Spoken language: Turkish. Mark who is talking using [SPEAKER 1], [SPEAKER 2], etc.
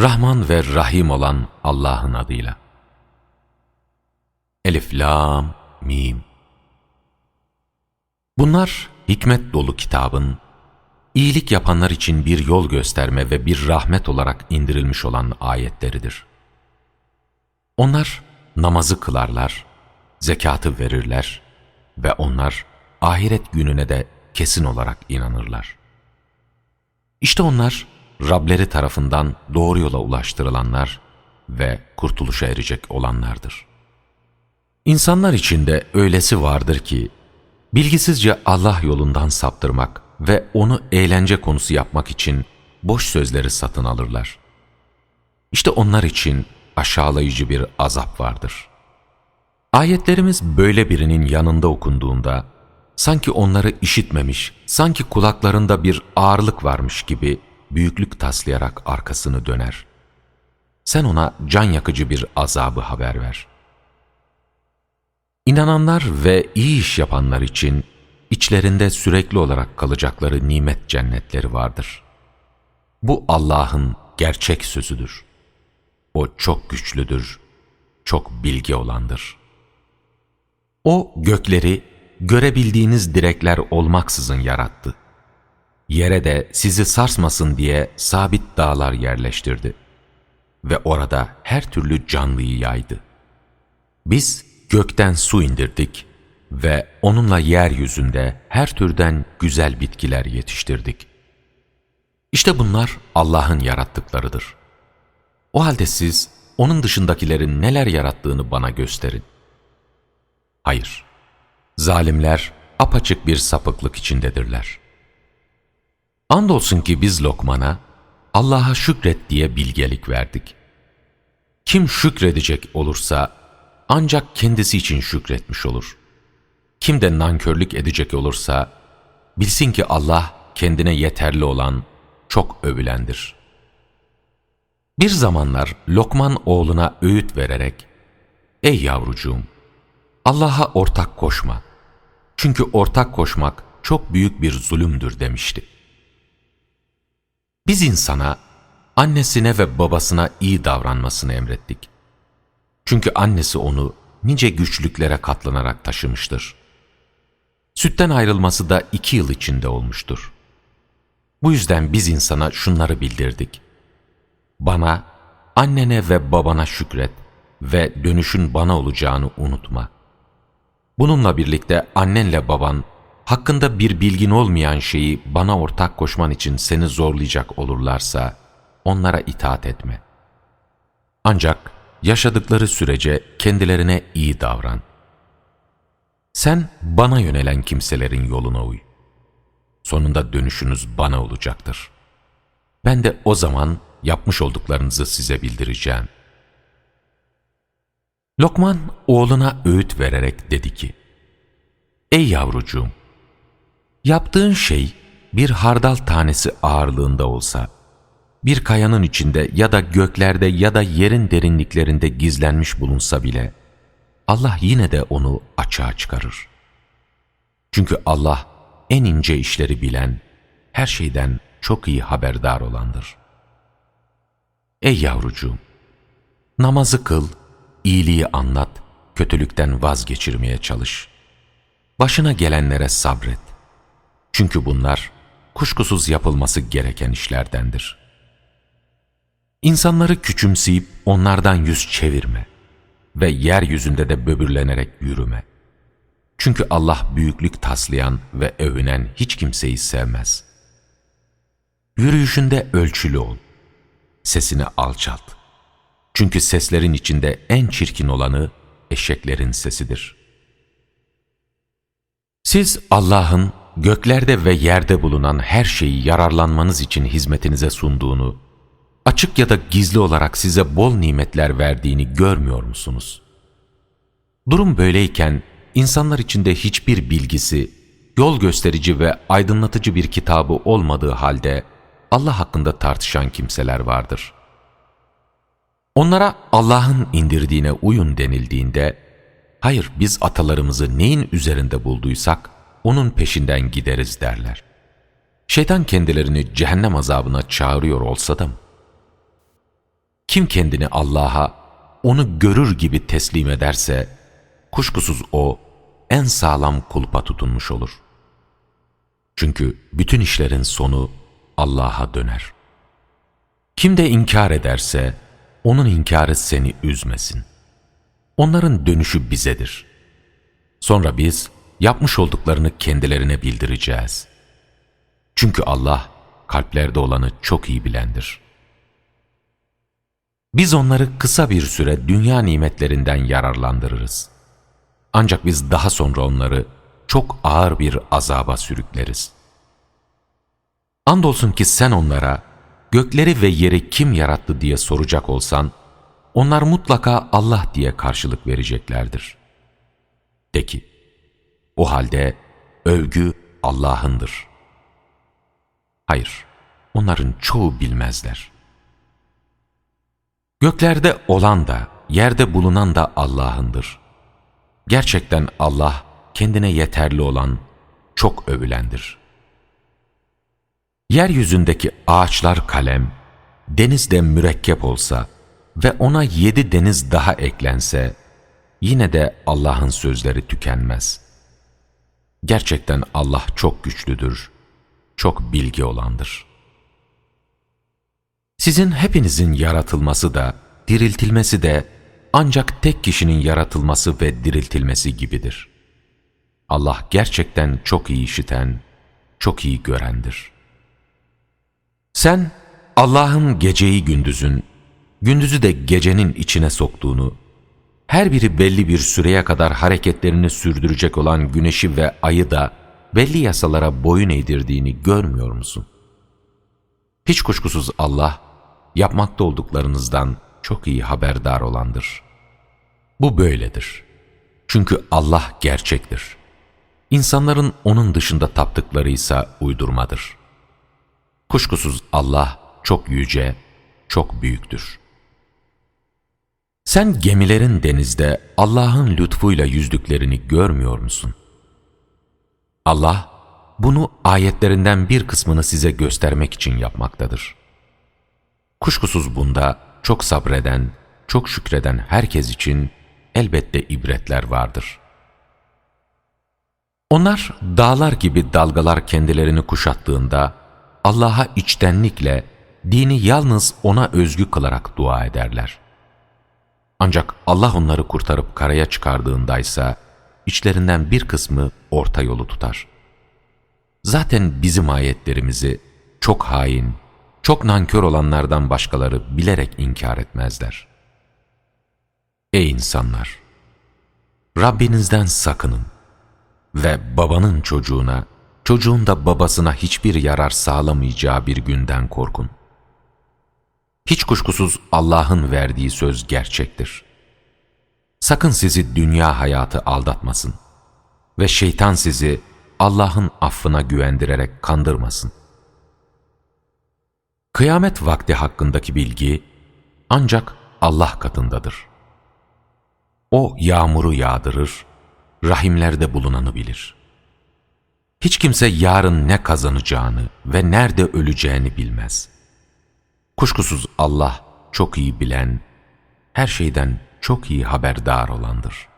[SPEAKER 1] Rahman ve Rahim olan Allah'ın adıyla. Elif, Lam, Mim. Bunlar hikmet dolu kitabın, iyilik yapanlar için bir yol gösterme ve bir rahmet olarak indirilmiş olan ayetleridir. Onlar namazı kılarlar, zekatı verirler ve onlar ahiret gününe de kesin olarak inanırlar. İşte onlar Rableri tarafından doğru yola ulaştırılanlar ve kurtuluşa erecek olanlardır. İnsanlar içinde öylesi vardır ki, bilgisizce Allah yolundan saptırmak ve onu eğlence konusu yapmak için boş sözleri satın alırlar. İşte onlar için aşağılayıcı bir azap vardır. Ayetlerimiz böyle birinin yanında okunduğunda, sanki onları işitmemiş, sanki kulaklarında bir ağırlık varmış gibi büyüklük taslayarak arkasını döner. Sen ona can yakıcı bir azabı haber ver. İnananlar ve iyi iş yapanlar için içlerinde sürekli olarak kalacakları nimet cennetleri vardır. Bu Allah'ın gerçek sözüdür. O çok güçlüdür, çok bilgi olandır. O gökleri görebildiğiniz direkler olmaksızın yarattı. Yere de sizi sarsmasın diye sabit dağlar yerleştirdi. Ve orada her türlü canlıyı yaydı. Biz gökten su indirdik ve onunla yeryüzünde her türden güzel bitkiler yetiştirdik. İşte bunlar Allah'ın yarattıklarıdır. O halde siz onun dışındakilerin neler yarattığını bana gösterin. Hayır, zalimler apaçık bir sapıklık içindedirler. Andolsun ki biz Lokman'a Allah'a şükret diye bilgelik verdik. Kim şükredecek olursa ancak kendisi için şükretmiş olur. Kim de nankörlük edecek olursa bilsin ki Allah kendine yeterli olan çok övülendir. Bir zamanlar Lokman oğluna öğüt vererek Ey yavrucuğum! Allah'a ortak koşma. Çünkü ortak koşmak çok büyük bir zulümdür demişti. Biz insana, annesine ve babasına iyi davranmasını emrettik. Çünkü annesi onu nice güçlüklere katlanarak taşımıştır. Sütten ayrılması da iki yıl içinde olmuştur. Bu yüzden biz insana şunları bildirdik. Bana, annene ve babana şükret ve dönüşün bana olacağını unutma. Bununla birlikte annenle baban hakkında bir bilgin olmayan şeyi bana ortak koşman için seni zorlayacak olurlarsa onlara itaat etme. Ancak yaşadıkları sürece kendilerine iyi davran. Sen bana yönelen kimselerin yoluna uy. Sonunda dönüşünüz bana olacaktır. Ben de o zaman yapmış olduklarınızı size bildireceğim. Lokman oğluna öğüt vererek dedi ki, Ey yavrucuğum! Yaptığın şey bir hardal tanesi ağırlığında olsa, bir kayanın içinde ya da göklerde ya da yerin derinliklerinde gizlenmiş bulunsa bile, Allah yine de onu açığa çıkarır. Çünkü Allah en ince işleri bilen, her şeyden çok iyi haberdar olandır. Ey yavrucuğum! Namazı kıl, iyiliği anlat, kötülükten vazgeçirmeye çalış. Başına gelenlere sabret. Çünkü bunlar kuşkusuz yapılması gereken işlerdendir. İnsanları küçümseyip onlardan yüz çevirme ve yeryüzünde de böbürlenerek yürüme. Çünkü Allah büyüklük taslayan ve övünen hiç kimseyi sevmez. Yürüyüşünde ölçülü ol. Sesini alçalt. Çünkü seslerin içinde en çirkin olanı eşeklerin sesidir. Siz Allah'ın göklerde ve yerde bulunan her şeyi yararlanmanız için hizmetinize sunduğunu, açık ya da gizli olarak size bol nimetler verdiğini görmüyor musunuz? Durum böyleyken insanlar içinde hiçbir bilgisi, yol gösterici ve aydınlatıcı bir kitabı olmadığı halde Allah hakkında tartışan kimseler vardır. Onlara Allah'ın indirdiğine uyun denildiğinde, hayır biz atalarımızı neyin üzerinde bulduysak, onun peşinden gideriz derler. Şeytan kendilerini cehennem azabına çağırıyor olsa da mı? Kim kendini Allah'a onu görür gibi teslim ederse, kuşkusuz o en sağlam kulpa tutunmuş olur. Çünkü bütün işlerin sonu Allah'a döner. Kim de inkar ederse, onun inkarı seni üzmesin. Onların dönüşü bizedir. Sonra biz yapmış olduklarını kendilerine bildireceğiz. Çünkü Allah kalplerde olanı çok iyi bilendir. Biz onları kısa bir süre dünya nimetlerinden yararlandırırız. Ancak biz daha sonra onları çok ağır bir azaba sürükleriz. Andolsun ki sen onlara gökleri ve yeri kim yarattı diye soracak olsan, onlar mutlaka Allah diye karşılık vereceklerdir. De ki, o halde övgü Allah'ındır. Hayır, onların çoğu bilmezler. Göklerde olan da, yerde bulunan da Allah'ındır. Gerçekten Allah kendine yeterli olan, çok övülendir. Yeryüzündeki ağaçlar kalem, denizde mürekkep olsa ve ona yedi deniz daha eklense, yine de Allah'ın sözleri tükenmez. Gerçekten Allah çok güçlüdür, çok bilgi olandır. Sizin hepinizin yaratılması da, diriltilmesi de ancak tek kişinin yaratılması ve diriltilmesi gibidir. Allah gerçekten çok iyi işiten, çok iyi görendir. Sen Allah'ın geceyi gündüzün, gündüzü de gecenin içine soktuğunu, her biri belli bir süreye kadar hareketlerini sürdürecek olan güneşi ve ayı da belli yasalara boyun eğdirdiğini görmüyor musun? Hiç kuşkusuz Allah, yapmakta olduklarınızdan çok iyi haberdar olandır. Bu böyledir. Çünkü Allah gerçektir. İnsanların O'nun dışında taptıkları ise uydurmadır. Kuşkusuz Allah çok yüce, çok büyüktür. Sen gemilerin denizde Allah'ın lütfuyla yüzdüklerini görmüyor musun? Allah, bunu ayetlerinden bir kısmını size göstermek için yapmaktadır. Kuşkusuz bunda çok sabreden, çok şükreden herkes için elbette ibretler vardır. Onlar dağlar gibi dalgalar kendilerini kuşattığında Allah'a içtenlikle dini yalnız O'na özgü kılarak dua ederler. Ancak Allah onları kurtarıp karaya çıkardığındaysa içlerinden bir kısmı orta yolu tutar. Zaten bizim ayetlerimizi çok hain, çok nankör olanlardan başkaları bilerek inkar etmezler. Ey insanlar! Rabbinizden sakının ve babanın çocuğuna, çocuğun da babasına hiçbir yarar sağlamayacağı bir günden korkun. Hiç kuşkusuz Allah'ın verdiği söz gerçektir. Sakın sizi dünya hayatı aldatmasın ve şeytan sizi Allah'ın affına güvendirerek kandırmasın. Kıyamet vakti hakkındaki bilgi ancak Allah katındadır. O yağmuru yağdırır, rahimlerde bulunanı bilir. Hiç kimse yarın ne kazanacağını ve nerede öleceğini bilmez. Kuşkusuz Allah çok iyi bilen, her şeyden çok iyi haberdar olandır.''